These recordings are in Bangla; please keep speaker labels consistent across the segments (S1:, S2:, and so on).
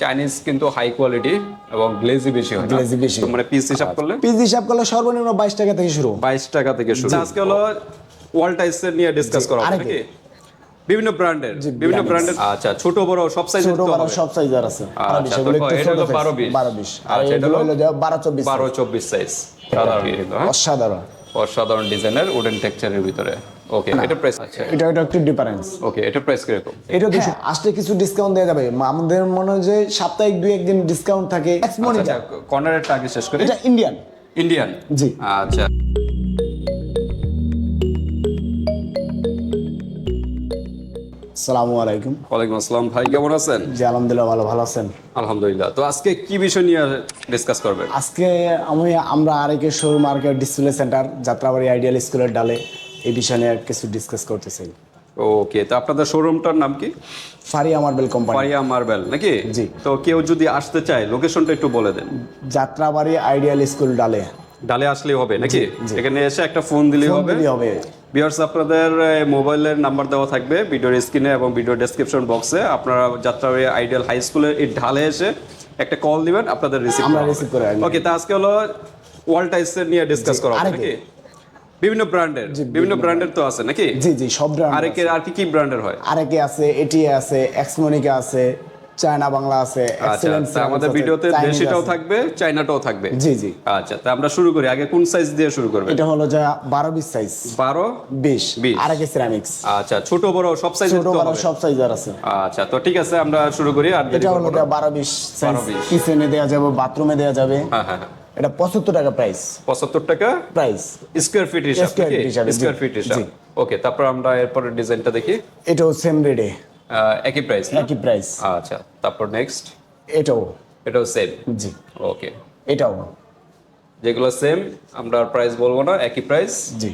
S1: চাইনিজ কিন্তু হাই কোয়ালিটি এবং গ্লেজি বেশি হয়?
S2: Glazy বেশি।
S1: মানে পিস হিসাব করলে?
S2: পিস হিসাব করলে সর্বনিম্ন বাইশ টাকা থেকে শুরু।
S1: বাইশ টাকা থেকে শুরু। আজকে হলো ওয়াল টাইসের নিয়ে ডিসকাস করা হবে নাকি? বিভিন্ন ব্র্যান্ডের বিভিন্ন ব্র্যান্ডের আচ্ছা ছোট বড় সব সাইজের
S2: ছোট
S1: তো
S2: বড় সব সাইজের আছে।
S1: আচ্ছা, এটা
S2: ছোট
S1: হলো
S2: size,
S1: 12 বিশ।
S2: বারো বিশ। আর
S1: আচ্ছা, এটা হলো
S2: হলো যে বারো চব্বিশ
S1: বারো চব্বিশ সাইজ সাধারণ হ্যাঁ।
S2: অসাধারণ।
S1: অসাধারণ ডিজাইনের উডেন টেক্সচারের ভিতরে। ওকে এটা প্রাইস আচ্ছা
S2: এটা এটা একটু ডিফারেন্স
S1: ওকে এটা প্রাইস কীরকম
S2: এটা দুশো আসলে কিছু ডিসকাউন্ট দেওয়া যাবে। আমাদের মনে হয় যে সাপ্তাহিক দুই একদিন ডিসকাউন্ট থাকে।
S1: আচ্ছা কর্নারেরটা আগে শেষ করি?
S2: এটা ইন্ডিয়ান
S1: ইন্ডিয়ান
S2: জি।
S1: আচ্ছা।
S2: সালামু আলাইকুম।
S1: ওয়ালাইকুম আসসালাম। ভাই কেমন আছেন?
S2: জি আলহামদুলিল্লাহ ভালো ভালো আছেন।
S1: আলহামদুলিল্লাহ। তো আজকে কি বিষয় নিয়ে ডিসকাস করবেন?
S2: আজকে আমি আমরা আরেকে showroom market display centre Jatrabari ideal স্কুলের ডালে এই বিষয় নিয়ে কিছু ডিসকাস করতে চাই
S1: ওকে তো আপনাদের শোরুমটার নাম কি?
S2: Faria marble company
S1: Paria marble নাকি?
S2: জি।
S1: তো কেউ যদি আসতে চায় লোকেশনটা একটু বলে দেন।
S2: যাত্রাবাড়ি আইডিয়াল স্কুল ডালে।
S1: ডালে আসলেই হবে নাকি? এখানে এসে একটা ফোন দিলেই হবে।
S2: হবে।
S1: বিয়ার্স আপনাদের মোবাইলের নাম্বার দেওয়া থাকবে ভিডিওর স্ক্রিনে এবং ভিডিও ডেসক্রিপশন বক্সে আপনারা যাত্রাবাড়ি আইডিয়াল হাই স্কুলের এই ঢালে এসে একটা কল দিবেন আপনাদের রিসিভ
S2: আমরা receive করে
S1: ওকে তা আজকে হলো ওয়াল টাইসের নিয়ে ডিসকাস করা হবে নাকি? বিভিন্ন ব্র্যান্ডের বিভিন্ন ব্র্যান্ডের তো আছে নাকি?
S2: জি জি সব ব্র্যান্ড
S1: আরেকের আর কি কি ব্র্যান্ডের হয়?
S2: আরেকে আছে এটি আছে এক্সমনিকা আছে চায়না বাংলা আছে
S1: আচ্ছা আমাদের ভিডিওতে দেশিটাও থাকবে চাইনাটাও থাকবে।
S2: জি জি।
S1: আচ্ছা তা আমরা শুরু করি আগে কোন সাইজ দিয়ে শুরু করবে
S2: এটা হলো যা বারো বিশ সাইজ
S1: বারো
S2: বিশ।
S1: বিশ।
S2: আরেকে সিরামিক্স
S1: আচ্ছা ছোট বড় সব সাইজের
S2: ছোট বড়। সব সাইজের আছে।
S1: আচ্ছা তো ঠিক আছে আমরা শুরু করি আর
S2: এটা হলো
S1: করব না।
S2: যা বারো বিশ। সাইজ কিচেনে দেওয়া যাবে বাথরুমে দেওয়া যাবে।
S1: হ্যাঁ হ্যাঁ হ্যাঁ।
S2: এটা পঁচাত্তর টাকা প্রাইস
S1: পঁচাত্তর টাকা
S2: প্রাইস
S1: স্কোয়ার ফিট হিসাব স্কোয়ার ফিট হিসাব ওকে তারপর আমরা এরপরে ডিজাইনটা দেখি।
S2: এটাও সেম রেডে
S1: একই প্রাইস
S2: একই প্রাইস
S1: আচ্ছা তারপর নেক্সট
S2: এটাও।
S1: এটাও সেম
S2: জি।
S1: ওকে
S2: এটাও।
S1: যেগুলো সেম আমরা প্রাইস বলব না একই প্রাইস
S2: জি।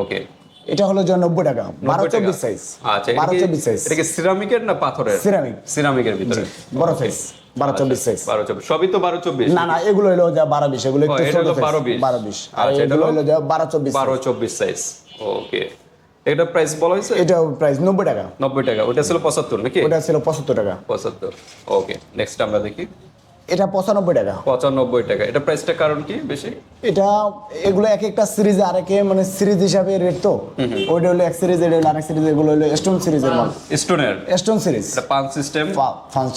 S1: ওকে
S2: এটা হলো যে নব্বই টাকা। বারো চব্বিশ সাইজ
S1: আচ্ছা
S2: বারো চব্বিশ সাইজ
S1: এটা কি সিরামিকের না পাথরের?
S2: Ceramic।
S1: সিরামিকের ভিতরে।
S2: বড় সাইজ বারো চব্বিশ সাইজ
S1: বারো চব্বিশ। সবই তো বারো চব্বিশ?
S2: না না এগুলো হলো যা বারো বিশ এগুলো একটু
S1: 12 বিশ।
S2: বারো বিশ। আর
S1: আচ্ছা, এটা
S2: এগুলো
S1: হলো
S2: যা বারো চব্বিশ
S1: বারো চব্বিশ সাইজ ওকে এটা প্রাইস বলা হয়েছে?
S2: এটা প্রাইস নব্বই টাকা।
S1: নব্বই টাকা ওটা ছিল পঁচাত্তর নাকি?
S2: ওটা ছিল পঁচাত্তর টাকা।
S1: পঁচাত্তর ওকে নেক্সট আমরা দেখি।
S2: এটা পঁচানব্বই টাকা।
S1: পঁচানব্বই টাকা এটা প্রাইসটা কারণ কি বেশি?
S2: এটা এগুলো এক একটা সিরিজ আরেকে মানে সিরিজ হিসাবে রেট তো। ওইটা হলো এক সিরিজ এটা হলো আরেক সিরিজ এগুলো হলো স্টোন সিরিজের মাল
S1: স্টোনের
S2: স্টোন সিরিজ
S1: এটা পাঁচ সিস্টেম বা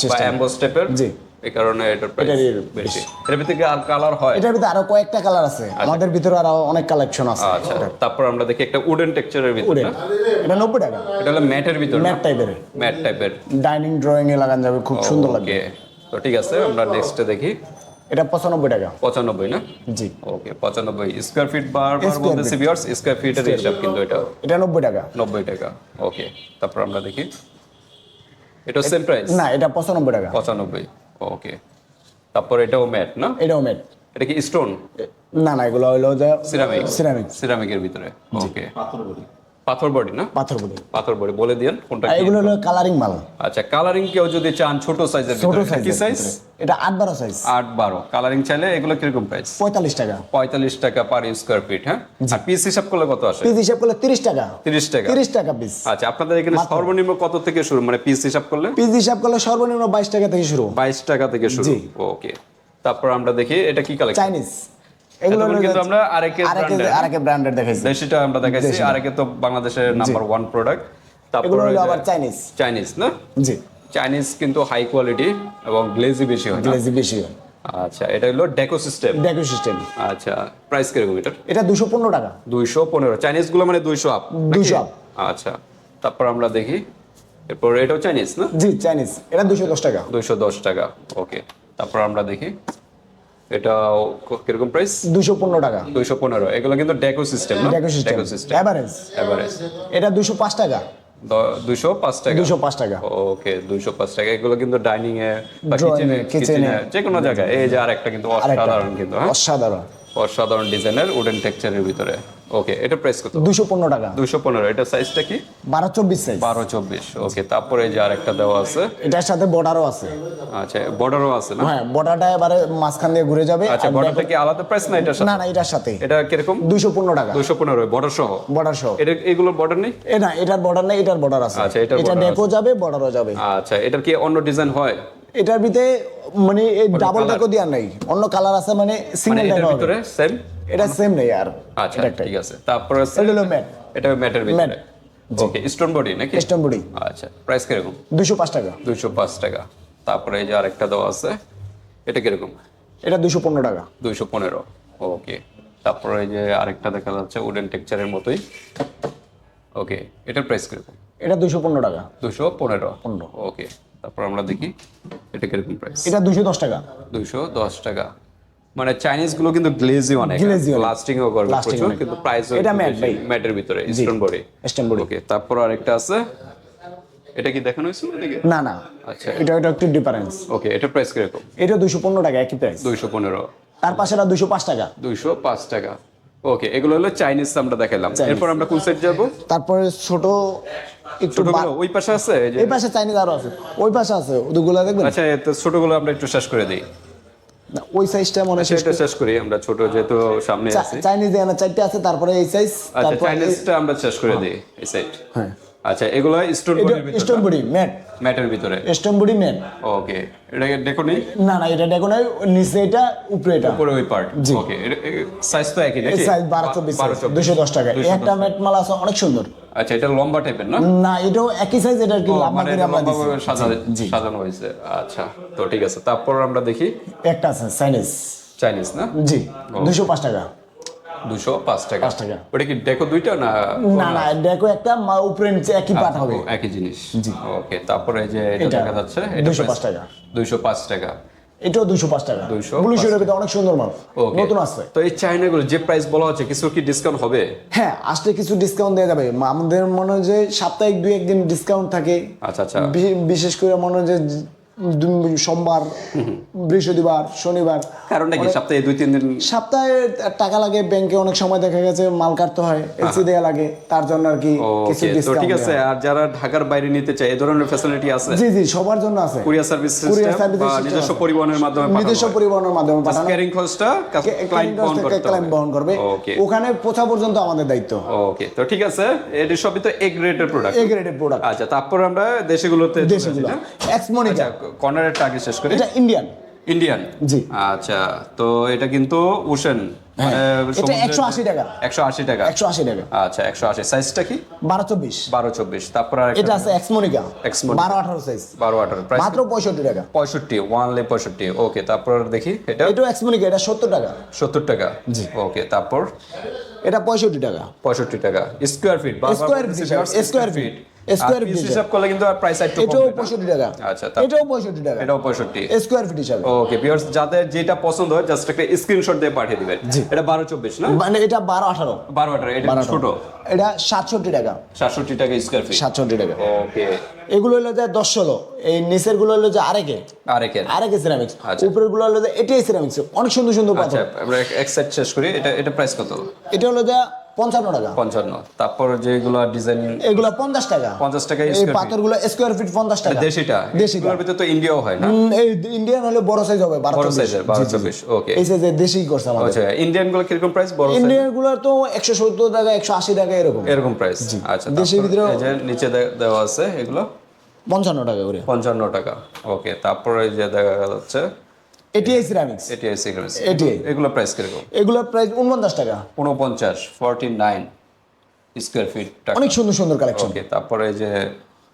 S2: সিস্টেম
S1: অ্যাম্বো স্টেপের
S2: জি।
S1: এই কারণে এটার প্রাইস বেশি। এর ভিতরে আর কালার হয়?
S2: এটার ভিতরে আরও কয়েকটা কালার আছে। আমাদের ভিতরে আরও অনেক কালেকশন আছে।
S1: আচ্ছা। তারপর আমরা দেখি একটা উডেন টেক্সচারের ভিতরে।
S2: এটা নব্বই টাকা।
S1: এটা হলো ম্যাটের ভিতরে
S2: ম্যাট টাইপের
S1: ম্যাট টাইপের
S2: ডাইনিং ড্রয়িং এ লাগান যাবে খুব সুন্দর লাগবে।
S1: তো ঠিক আছে আমরা নেক্সটে দেখি।
S2: এটা পঁচানব্বই টাকা।
S1: পঁচানব্বই না?
S2: জি।
S1: ওকে পঁচানব্বই। স্কোয়ার ফিট বারবার
S2: Square
S1: বলতেছি বিয়ার্স স্কোয়ার ফিটের হিসাব কিন্তু এটা।
S2: এটা নব্বই টাকা।
S1: নব্বই টাকা। ওকে তারপর আমরা দেখি। এটা সেম প্রাইস
S2: না এটা পঁচানব্বই টাকা।
S1: পঁচানব্বই। ওকে তারপর এটাও ম্যাট না?
S2: এটাও ম্যাট।
S1: এটা কি স্টোন
S2: না না এগুলো হলো যে
S1: সিরামিক
S2: সিরামিক
S1: সিরামিকের ভিতরে। ওকে পাথর বডি না?
S2: পাথর বলি
S1: পাথর বডি বলে দিন কোনটা
S2: এগুলো হলো কালারিং মাল।
S1: আচ্ছা কালারিং কেউ যদি চান ছোট সাইজের
S2: ছোট সাইজ
S1: কি সাইজ
S2: এটা আট বারো সাইজ
S1: আট বারো। কালারিং চাইলে এগুলো প্রাইস
S2: পঁয়তাল্লিশ টাকা।
S1: পঁয়তাল্লিশ টাকা পার স্কোয়ার ফিট হ্যাঁ? আর পিস হিসাব করলে কত আসে?
S2: পিস হিসাব করলে তিরিশ টাকা।
S1: তিরিশ টাকা।
S2: তিরিশ টাকা পিস
S1: আচ্ছা আপনাদের এখানে সর্বনিম্ন কত থেকে শুরু? মানে পিস হিসাব করলে?
S2: পিস হিসাব করলে সর্বনিম্ন বাইশ টাকা থেকে শুরু।
S1: বাইশ টাকা থেকে শুরু। ওকে তারপর আমরা দেখি এটা কি কালেকশন
S2: চাইনিজ এগুলো
S1: কিন্তু আমরা
S2: আরেকে আরেকে ব্র্যান্ডের দেখাইছি।
S1: দেশিটা আমরা দেখাইছি আরেকে তো বাংলাদেশের নাম্বার ওয়ান প্রোডাক্ট তারপর
S2: এগুলো হলো
S1: ওই যে
S2: আবার চাইনিজ
S1: চাইনিজ না?
S2: জি।
S1: চাইনিজ কিন্তু হাই কোয়ালিটি এবং গ্লেজি বেশি হয়
S2: গ্লেজি বেশি
S1: আচ্ছা এটা হলো ডেকো সিস্টেম
S2: ডেকো সিস্টেম
S1: আচ্ছা প্রাইস কীরকম এটার?
S2: এটা দুশো পনেরো টাকা।
S1: দুইশো পনেরো। চাইনিজগুলো মানে দুইশো আপ
S2: 200 up।
S1: আচ্ছা তারপর আমরা দেখি। এরপর এটাও চাইনিজ না?
S2: জি চাইনিজ এটা দুশো দশ টাকা।
S1: দুইশো দশ টাকা ওকে তারপর আমরা দেখি। এটাও কীরকম প্রাইস
S2: দুশো পনেরো টাকা।
S1: দুইশো পনেরো। এগুলো কিন্তু ডেকো সিস্টেম না?
S2: ডেকো সিস্টেম এভারেজ
S1: এভারেজ
S2: এটা দুশো পাঁচ টাকা।
S1: দুইশো পাঁচ টাকা?
S2: দুশো পাঁচ টাকা।
S1: ওকে দুইশো পাঁচ টাকা। এগুলো কিন্তু ডাইনিং এ বা কিচেনে কিচেনে যে কোনো জায়গায়। এই যে আরেকটা কিন্তু অসাধারণ কিন্তু হ্যাঁ?
S2: অসাধারণ।
S1: অসাধারণ ডিজাইনের উডেন টেক্সচারের ভিতরে। ওকে এটা প্রাইস কত?
S2: দুশো পনেরো টাকা।
S1: দুইশো পনেরো এটা সাইজটা কি?
S2: বারো চব্বিশ সাইজ
S1: বারো চব্বিশ ওকে তারপরে যে আরেকটা দেওয়া আছে।
S2: এটার সাথে বর্ডারও আছে।
S1: আচ্ছা বর্ডারও আছে না?
S2: হ্যাঁ বর্ডারটা এবারে মাঝখান দিয়ে ঘুরে যাবে
S1: আচ্ছা বর্ডারটা কি আলাদা প্রাইস না এটার সাথে?
S2: না না এটার সাথে।
S1: এটা কীরকম?
S2: দুশো পনেরো টাকা।
S1: দুইশো পনেরো বর্ডার সহ?
S2: বর্ডার সহ।
S1: এটা এগুলোর বর্ডার নেই?
S2: এ না এটার বর্ডার নেই এটার বর্ডার আছে।
S1: আচ্ছা,
S2: এটা ডেকো যাবে বর্ডারও যাবে।
S1: আচ্ছা এটার কি অন্য ডিজাইন হয়?
S2: এটার ভিতরে মানে ডাবল
S1: colour?
S2: ডেকো নাই। অন্য কালার আছে মানে
S1: মানে
S2: সিঙ্গেল
S1: এটার ভিতরে সেম
S2: এটা সেম নেই আর।
S1: আচ্ছা
S2: এটা
S1: ঠিক আছে। তারপরে
S2: এটা হলো ম্যাট
S1: এটা ম্যাটের ভিতরে। ওকে স্টোন বডি নাকি?
S2: স্টোন বডি
S1: আচ্ছা প্রাইস কীরকম?
S2: দুশো পাঁচ টাকা।
S1: দুইশো পাঁচ টাকা। তারপরে এই যে আরেকটা দেওয়া আছে এটা কীরকম?
S2: এটা দুশো পনেরো টাকা।
S1: দুইশো পনেরো। ওকে তারপরে এই যে আরেকটা দেখা যাচ্ছে উডেন টেক্সচারের মতোই। ওকে এটার প্রাইস কীরকম?
S2: এটা দুশো পনেরো টাকা।
S1: দুশো পনেরো।
S2: পনেরো।
S1: ওকে তারপর আমরা দেখি এটা কীরকম প্রাইস
S2: এটা দুশো দশ টাকা।
S1: দুইশো দশ টাকা। মানে চাইনিজগুলো কিন্তু গ্লেজি অনেক।
S2: অনেক।
S1: লাস্টিং ও করবে প্রচুর কিন্তু প্রাইস
S2: এটা matte ভাই।
S1: ম্যাটের ভিতরে stone body
S2: stone body
S1: okay তারপর আরেকটা আছে। এটা কি দেখানো হয়েছিল এদিকে?
S2: না না।
S1: আচ্ছা।
S2: এটা এটা একটু ডিফারেন্স
S1: ওকে এটা প্রাইস কীরকম?
S2: এটা দুশো পনেরো টাকা একই প্রাইস
S1: দুইশো পনেরো।
S2: তার পাশে এটা দুশো পাঁচ টাকা।
S1: দুইশো পাঁচ টাকা। ওকে এগুলো হলো চাইনিজ আমরা দেখালাম। এরপর আমরা কোন সাইড যাব?
S2: তারপরে ছোট একটু
S1: ওই পাশে আছে? এই
S2: পাশে চাইনিজ আরও আছে। ওই পাশে আছে ওগুলো দেখবেন?
S1: আচ্ছা তো ছোটগুলো আমরা একটু শেষ করে দিই।
S2: না, ওই সাইজটা মনে হয় শেষ
S1: সেটা শেষ করি আমরা ছোট যেহেতু সামনে আছে।
S2: চাইনিজ এখানে চারটি আছে তারপরে এই সাইজ
S1: আচ্ছা
S2: তারপর
S1: চাইনিজটা আমরা শেষ করে দিই এই সাইড
S2: হ্যাঁ।
S1: আচ্ছা এগুলো স্টোন
S2: এটা
S1: বডির ভিতরে
S2: স্টোন বডি ম্যাট
S1: ম্যাটের ভিতরে?
S2: স্টোন বডি ম্যাট
S1: ওকে এটা দেখো নি
S2: না না এটা দেখো না নিচে এটা উপরে এটা।
S1: উপরে ওই পার্ট ওকে সাইজ তো একই নাকি?
S2: সাইজ বারো চব্বিশ
S1: বারো
S2: দুশো দশ টাকা একটা ম্যাট মাল আছে অনেক সুন্দর।
S1: আচ্ছা এটা লম্বা টাইপের না?
S2: না এটাও একই সাইজ এটা কি লম্বা
S1: মানে
S2: করে আমরা দিছি।
S1: সাজানো হয়েছে। আচ্ছা তো ঠিক আছে তারপর আমরা দেখি?
S2: একটা আছে চাইনিজ
S1: চাইনিজ না?
S2: জি দুশো পাঁচ টাকা।
S1: দুশো পাঁচ টাকা।
S2: পাঁচ টাকা।
S1: ওটা কি দেখো দুইটা না
S2: না না দেখো একটা মা- উপরে নিচে একই পাট হবে।
S1: একই জিনিস। ওকে তারপরে যে এটা দেখা যাচ্ছে
S2: 205 টাকা।
S1: দুইশো পাঁচ টাকা।
S2: এটাও দুশো পাঁচ টাকা।
S1: 205
S2: ব্লু অনেক সুন্দর মাল। নতুন আসছে।
S1: তো এই চাইনাগুলো যে প্রাইস বলা হচ্ছে কিছু কি ডিসকাউন্ট হবে?
S2: হ্যাঁ আসলে কিছু ডিসকাউন্ট দেওয়া যাবে। আমাদের মনে হয় যে সাপ্তাহিক দুই একদিন ডিসকাউন্ট থাকে।
S1: আচ্ছা আচ্ছা।
S2: বিশেষ করে মনে হয় যে সোমবার বৃহস্পতিবার শনিবার।
S1: কারণটা কি? সপ্তাহে দুই তিন দিন?
S2: সপ্তাহে টাকা লাগে ব্যাংকে অনেক সময় দেখা গেছে মাল কাটতে হয় এলসি দেওয়া লাগে তার জন্য আর কি কিছু ডিসকাউন্ট
S1: ঠিক আছে আর যারা ঢাকার বাইরে নিতে চায় এই ধরনের ফ্যাসিলিটি আছে?
S2: জি জি সবার জন্য আছে।
S1: কুরিয়ার সার্ভিস বা
S2: system
S1: নিজস্ব পরিবহনের মাধ্যমে
S2: নিজস্ব পরিবহনের মাধ্যমে পাঠানো।
S1: ক্যারিং খরচটা ক্লায়েন্ট বহন করতে
S2: ক্লায়েন্ট বহন করবে। ওখানে পৌঁছা পর্যন্ত আমাদের দায়িত্ব।
S1: ওকে তো ঠিক আছে এটি সবই তো এ গ্রেডের প্রোডাক্ট
S2: এ গ্রেডের প্রোডাক্ট
S1: আচ্ছা তারপর আমরা দেশগুলোতে
S2: দেশগুলো? এক্সমনিকা
S1: কর্নারেরটা আগে শেষ করি?
S2: এটা ইন্ডিয়ান
S1: ইন্ডিয়ান
S2: জি।
S1: আচ্ছা তো এটা কিন্তু ওশেন
S2: হ্যাঁ, এটা 180 টাকা।
S1: একশো আশি টাকা?
S2: একশো আশি টাকা।
S1: আচ্ছা একশো আশি। সাইজটা কি?
S2: বারো চব্বিশ।
S1: বারো চব্বিশ। তারপর
S2: এটা আছে এক্সমনিকা
S1: Exmonica।
S2: বারো আঠারো সাইজ
S1: বারো আঠারো। প্রাইস
S2: মাত্র পঁয়ষট্টি টাকা।
S1: পঁয়ষট্টি ওয়ান লে পঁয়ষট্টি। ওকে তারপর দেখি এটা?
S2: এটাও এক্সমনিকা এটা সত্তর টাকা।
S1: সত্তর টাকা?
S2: জি।
S1: ওকে তারপর?
S2: এটা পঁয়ষট্টি টাকা।
S1: পঁয়ষট্টি টাকা। Square feet
S2: Square feet, square feet, square feet
S1: হিসাব। করলে কিন্তু প্রাইস একটু
S2: এটাও
S1: কমবে না?
S2: পঁয়ষট্টি টাকা।
S1: আচ্ছা
S2: এটাও পঁয়ষট্টি টাকা।
S1: এটাও পঁয়ষট্টি।
S2: স্কোয়ার ফিট হিসাবে।
S1: ওকে ভিউয়ার্স যাদের যেটা পছন্দ হয় জাস্ট একটা স্ক্রিনশট দিয়ে পাঠিয়ে দিবেন। এটা বারো চব্বিশ না?
S2: মানে এটা বারো আঠারো।
S1: বারো আঠারো এটা ছোট?
S2: এটা সাতষট্টি টাকা।
S1: সাতষট্টি টাকা স্কোয়ার ফিট
S2: সাতষট্টি টাকা।
S1: ওকে
S2: এগুলো হলো যে দশ ষোলো। এই নিচেরগুলো হলো যে আরেকে।
S1: আরেকের।
S2: আরেকে সিরামিক্স
S1: আচ্ছা।
S2: উপরেরগুলো হলো যে এটাই সিরামিক্স অনেক সুন্দর সুন্দর
S1: আচ্ছা আমরা এক- এক সেট শেষ করি। এটা এটা প্রাইস কত?
S2: এটা হলো যে পঞ্চান্ন টাকা।
S1: পঞ্চান্ন। তারপর যেগুলো ডিজাইন
S2: এগুলো পঞ্চাশ টাকা।
S1: 50 টাকা
S2: এই
S1: square
S2: পাথরগুলো স্কোয়ার ফিট পঞ্চাশ টাকা।
S1: দেশিটা।
S2: দেশিটা।
S1: ভিতরে তো ইন্ডিয়াও হয় না?
S2: এই ইন্ডিয়ান হলে বড় সাইজ হবে বারো
S1: বড় সাইজের বারো। চব্বিশ ওকে
S2: এই সাইজের দেশি করছে আমাদের।
S1: আচ্ছা ইন্ডিয়ানগুলো কীরকম প্রাইস বড়
S2: ইন্ডিয়ানগুলো তো একশো সত্তর টাকা একশো আশি টাকা এরকম।
S1: এরকম প্রাইস আচ্ছা
S2: দেশের
S1: যে নিচে দেওয়া আছে এগুলো?
S2: পঞ্চান্ন টাকা করে।
S1: পঞ্চান্ন টাকা ওকে তারপরে যে দেখা যাচ্ছে
S2: ATI ceramics
S1: ATI cigarette
S2: ATI
S1: এগুলো প্রাইস কীরকম?
S2: এগুলোর প্রাইস উনপঞ্চাশ টাকা।
S1: উনপঞ্চাশ ফর্টি নাইন স্কোয়ার ফিট
S2: অনেক সুন্দর সুন্দর কালেকশন
S1: ওকে তারপরে এই যে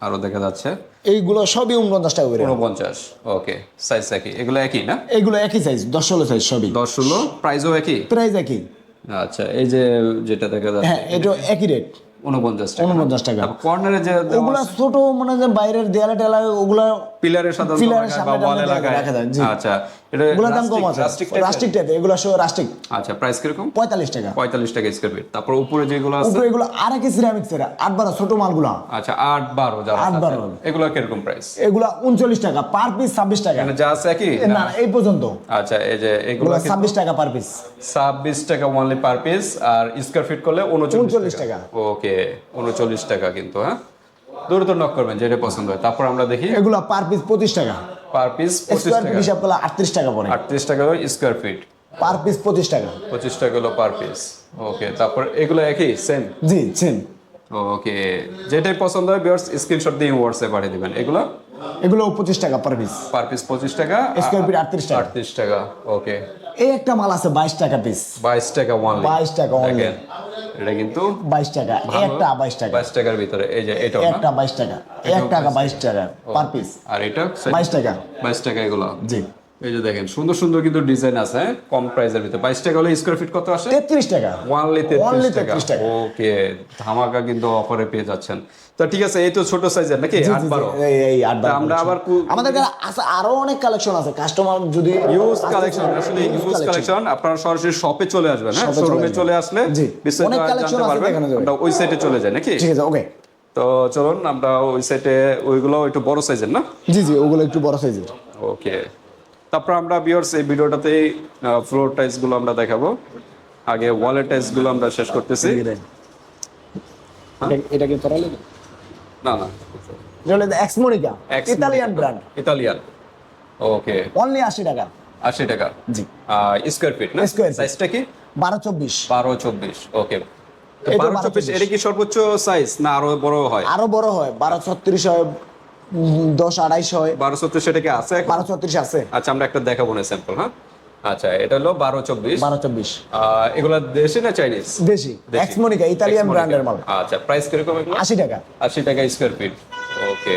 S1: আরও দেখা যাচ্ছে।
S2: এইগুলো সবই উনপঞ্চাশ টাকা করে।
S1: উনপঞ্চাশ ওকে সাইজ একই। এগুলো একই না?
S2: এগুলো একই সাইজ দশ ষোলো সাইজ সবই।
S1: দশ ষোলো প্রাইসও একই?
S2: প্রাইস একই।
S1: আচ্ছা এই যে যেটা দেখা যাচ্ছে
S2: হ্যাঁ এটা একই রেট
S1: উনপঞ্চাশ টাকা।
S2: উনপঞ্চাশ টাকা।
S1: কর্নারে যে
S2: ওগুলা ছোট মানে যে বাইরের দেয়ালে টেলা ওগুলা
S1: পিলারের সাথে
S2: পিলারের সামনে
S1: ওয়ালে লাগায়।
S2: রাখা যায়,
S1: আচ্ছা এটা
S2: ওগুলোর দাম কম আছে।
S1: রাস্টিক
S2: রাস্টিক টাইপ এগুলো সব রাস্টিক
S1: আচ্ছা প্রাইস কীরকম?
S2: পঁয়তাল্লিশ টাকা।
S1: পঁয়তাল্লিশ টাকা স্কোয়ার ফিট তারপর উপরে যেগুলো আছে
S2: উপরে এগুলো আর একই সিরামিক্স এর আট বারো ছোট মালগুলা।
S1: আচ্ছা আট বারো যারা
S2: আট,
S1: আছে,
S2: বারো।
S1: কীরকম প্রাইস
S2: এগুলা উনচল্লিশ টাকা পার পিস ছাব্বিশ টাকা।
S1: এখানে যা আছে কি
S2: না এই পর্যন্ত।
S1: আচ্ছা এই যে এগুলো
S2: এগুলো ছাব্বিশ টাকা পার পিস
S1: ছাব্বিশ টাকা ওনলি পার পিস আর স্কোয়ার ফিট করলে উনচল্লিশ
S2: 39
S1: টাকা।
S2: টাকা।
S1: ওকে উনচল্লিশ টাকা কিন্তু হ্যাঁ? দ্রুত নক করবেন যেটা পছন্দ হয়। তারপর আমরা দেখি।
S2: এগুলা পার পিস পঁচিশ টাকা।
S1: পার পিস পঁচিশ টাকা।
S2: হিসাব করলে আটত্রিশ টাকা পড়ে।
S1: আটত্রিশ টাকা হলো স্কোয়ার ফিট
S2: পার পিস পঁচিশ টাকা।
S1: পঁচিশ টাকা হলো পার পিস ওকে তারপর এগুলো একই সেম
S2: জি সেম
S1: ওকে যেটাই পছন্দ হয় বিয়ার্স স্ক্রিনশট দিয়ে হোয়াটসঅ্যাপ পাঠিয়ে দিবেন। এগুলো?
S2: এগুলো পঁচিশ টাকা পার পিস
S1: পার পিস পঁচিশ টাকা।
S2: Square feet 38 টাকা।
S1: আটত্রিশ টাকা ওকে
S2: এই একটা মাল আছে বাইশ টাকা পিস
S1: বাইশ টাকা ওয়ান
S2: 22 টাকা only।
S1: এটা কিন্তু
S2: বাইশ টাকা একটা বাইশ টাকা।
S1: বাইশ টাকার ভিতরে এই যে না?
S2: একটা বাইশ টাকা এক টাকা বাইশ টাকা পার পিস
S1: আর এটা
S2: বাইশ টাকা।
S1: বাইশ টাকা এগুলো?
S2: জি।
S1: এই যে দেখেন সুন্দর সুন্দর কিন্তু ডিজাইন আছে হ্যাঁ? কম প্রাইসের ভিতরে। বাইশ টাকা হলে স্কোয়ার ফিট কত আসে?
S2: তেত্রিশ টাকা।
S1: ওয়ানলি তেত্রিশ
S2: 33 টাকা।
S1: টাকা। ওকে ধামাকা কিন্তু অফারে পেয়ে যাচ্ছেন। তো ঠিক আছে এই তো ছোট সাইজের নাকি? আট বারো।
S2: এই এই আট বারো
S1: আমরা আবার
S2: আমাদের কাছে আরও অনেক কালেকশন আছে। কাস্টমার যদি
S1: ইউজ কালেকশন আসলে ইউজ কালেকশন আপনারা সরাসরি শপে চলে আসবেন হ্যাঁ? শোরুমে চলে আসলে
S2: অনেক
S1: জানতে
S2: আছে,
S1: আমরা ওই সাইটে চলে যাই নাকি?
S2: ঠিক আছে ওকে।
S1: তো চলুন আমরা ওই সাইটে ওইগুলো একটু বড় সাইজের না?
S2: জি জি ওগুলো একটু বড় সাইজের
S1: ওকে। তারপর আমরা বিয়ার্স এই ভিডিওটাতেই ফ্লোর টাইলসগুলো আমরা দেখাবো। আগে ওয়ালের টাইলসগুলো আমরা শেষ করতেছি।
S2: এটা কি করালে
S1: না না।
S2: এটা হলো এক্সমোনিকা Italian brand
S1: Italian okay
S2: only আশি টাকা।
S1: আশি টাকা।
S2: জি।
S1: স্কোয়ার ফিট না?
S2: Feet।
S1: সাইজটা কি?
S2: বারো চব্বিশ।
S1: বারো চব্বিশ ওকে বারো চব্বিশ এটা কি সর্বোচ্চ সাইজ না আরও বড় হয়?
S2: আরও বড় হয়। বারো ছত্রিশ হয় দশ আড়াইশ হয়।
S1: বারো চব্বিশ সেটা কি আছে
S2: বারো ছত্রিশ আছে।
S1: আচ্ছা আমরা একটা দেখাবো না স্যাম্পল হ্যাঁ? আচ্ছা এটা হলো বারো চব্বিশ।
S2: বারো চব্বিশ।
S1: এগুলা দেশি না চাইনিজ?
S2: দেশি এক্সমোনিকা ইতালিয়ান ব্র্যান্ডের মাল।
S1: আচ্ছা প্রাইস কীরকম এগুলো?
S2: আশি টাকা।
S1: আশি টাকা স্কোয়ার ফিট ওকে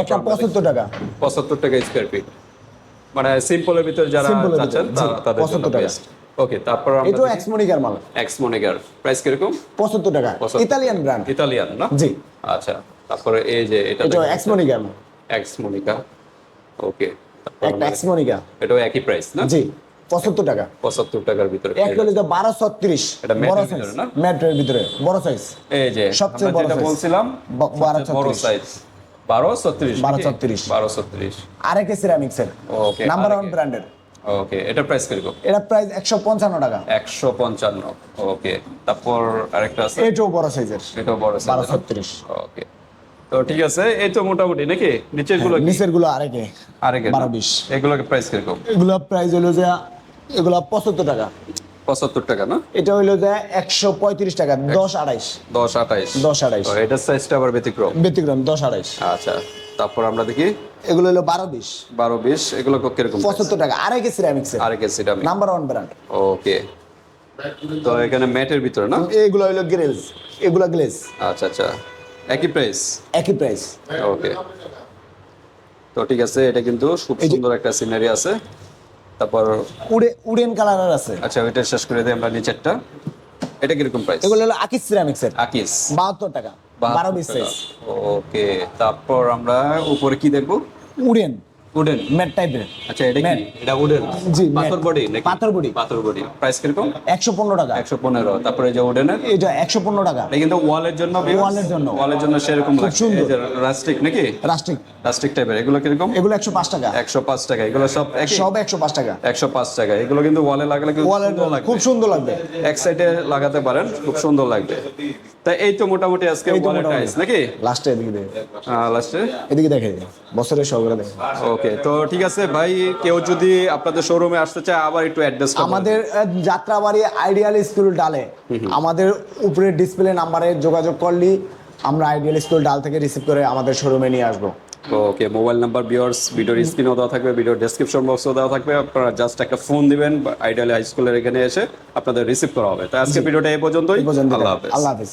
S2: একটা পঁচাত্তর টাকা।
S1: পঁচাত্তর টাকা স্কোয়ার ফিট মানে সিম্পলের ভিতরে যারা চাচ্ছেন তাদের জন্য বেস্ট ওকে তারপর আমরা
S2: এক্সমোনিকার মাল।
S1: এক্স মনিকার প্রাইস কীরকম?
S2: পঁচাত্তর টাকা। ইতালিয়ান ব্র্যান্ড
S1: ইতালিয়ান না?
S2: জি।
S1: আচ্ছা তারপরে এই যে এটা
S2: এটাও এক্সমোনিকার। মাল
S1: এক্স মনিকা ওকে
S2: একটা এক্সমোনিকা।
S1: এটাও একই প্রাইস না?
S2: জি। পঁচাত্তর টাকা।
S1: পঁচাত্তর টাকার ভিতরে।
S2: এক যে বারো ছত্রিশ। বড় সাইজ? ম্যাটের ভিতরে বড় সাইজ
S1: এই যে
S2: সবচেয়ে বড়
S1: বলছিলাম বড় সাইজ বারো ছত্রিশ
S2: বারো? ছত্রিশ।
S1: বারো ছত্রিশ।
S2: আরেকে সিরামিক্সের নাম্বার ওয়ান ব্র্যান্ডের
S1: ওকে এটা প্রাইস কীরকম
S2: এটা প্রাইস একশো পঞ্চান্ন টাকা।
S1: একশো পঞ্চান্ন। ওকে তারপর আরেকটা আছে?
S2: এটাও বড় সাইজের
S1: এটাও বড়
S2: বারো
S1: size, ওকে তো ঠিক আছে এই তো মোটামুটি নাকি?
S2: নিচেরগুলো নিচেরগুলো আরেকে
S1: আরেকে
S2: বারো বিশ।
S1: এগুলোকে প্রাইস কীরকম?
S2: এগুলো প্রাইস হলো যে এগুলো পঁচাত্তর টাকা।
S1: পঁচাত্তর টাকা না?
S2: এটা হইল যে একশো পঁয়ত্রিশ টাকা দশ আড়াইশ।
S1: দশ আঠাইশ
S2: দশ আড়াইশ।
S1: এটার সাইজটা আবার ব্যতিক্রম?
S2: ব্যতিক্রম দশ আড়াইশ।
S1: আচ্ছা তারপর আমরা দেখি।
S2: এগুলো হলো বারো বিশ।
S1: বারো বিশ এগুলো কীরকম?
S2: পঁচাত্তর টাকা আরেকে সিরামিক্সের
S1: আরেকে সেটা
S2: নাম্বার ওয়ান ব্র্যান্ড
S1: ওকে তো এখানে ম্যাটের ভিতরে না?
S2: এগুলো হইল গ্লেজ এগুলো গ্লেজ
S1: আচ্ছা আচ্ছা। একই প্রাইস
S2: একই প্রাইস
S1: ওকে তো ঠিক আছে এটা কিন্তু খুব সুন্দর একটা সিনারি আছে। তারপর
S2: উড়ে উডেন কালারের আছে।
S1: আচ্ছা ওইটা শেষ করে দিই আমরা নিচেরটা। এটা কীরকম প্রাইস
S2: এগুলো হলো আকিস সিরামিক্সের
S1: আকিস
S2: বাহাত্তর টাকা 12 পিস
S1: ওকে তারপর আমরা উপরে কি দেখব?
S2: উডেন।
S1: উডেন
S2: ম্যাট টাইপের
S1: আচ্ছা এটা কি? এটা উডেন
S2: জি,
S1: পাথর বডি নাকি?
S2: পাথর body।
S1: পাথর বডি। প্রাইস কীরকম?
S2: একশো পনেরো টাকা।
S1: একশো পনেরো। তারপরে যে উডেনের
S2: এটা একশো পনেরো টাকা।
S1: এটা কিন্তু ওয়ালের জন্য
S2: এর জন্য।
S1: ওয়ালের জন্য সেরকম লাগছে। এই যে রাস্টিক নাকি?
S2: রাস্টিক
S1: রাস্টিক টাইপের এগুলো কীরকম?
S2: এগুলো একশো পাঁচ টাকা।
S1: একশো পাঁচ টাকা। এগুলো সব
S2: সব একশো পাঁচ টাকা।
S1: একশো পাঁচ টাকা। এগুলো কিন্তু ওয়ালে লাগালে কিন্তু
S2: ওয়ালের
S1: সুন্দর লাগবে।
S2: খুব সুন্দর লাগবে।
S1: এক সাইডে লাগাতে পারেন। খুব সুন্দর লাগবে। তাই এই তো মোটামুটি আজকে ওয়ালের টাইস নাকি?
S2: লাস্টে এদিকে দেখে।
S1: লাস্টে
S2: এদিকে দেখে বছরের দেখে
S1: ওকে তো ঠিক আছে ভাই কেউ যদি আপনাদের শোরুমে আসতে চায় আবার একটু অ্যাড্রেস
S2: আমাদের যাত্রাবাড়ি আইডিয়াল স্কুল ডালে। আমাদের উপরে ডিসপ্লে নাম্বারে যোগাযোগ করলি আমরা আইডিয়াল স্কুল ডাল থেকে রিসিভ করে আমাদের শোরুমে নিয়ে আসব।
S1: ওকে মোবাইল নাম্বার বিয়ার্স ভিডিওর স্ক্রিনেও দেওয়া থাকবে ভিডিওর ডেসক্রিপশন বক্সেও দেওয়া থাকবে আপনারা জাস্ট একটা ফোন দিবেন আইডিয়াল হাই স্কুলের এখানে এসে আপনাদের রিসিভ করা হবে। তো আজকে ভিডিওটা এই পর্যন্তই
S2: পর্যন্ত
S1: আল্লাহ হাফেজ।
S2: আল্লাহ হাফিজ।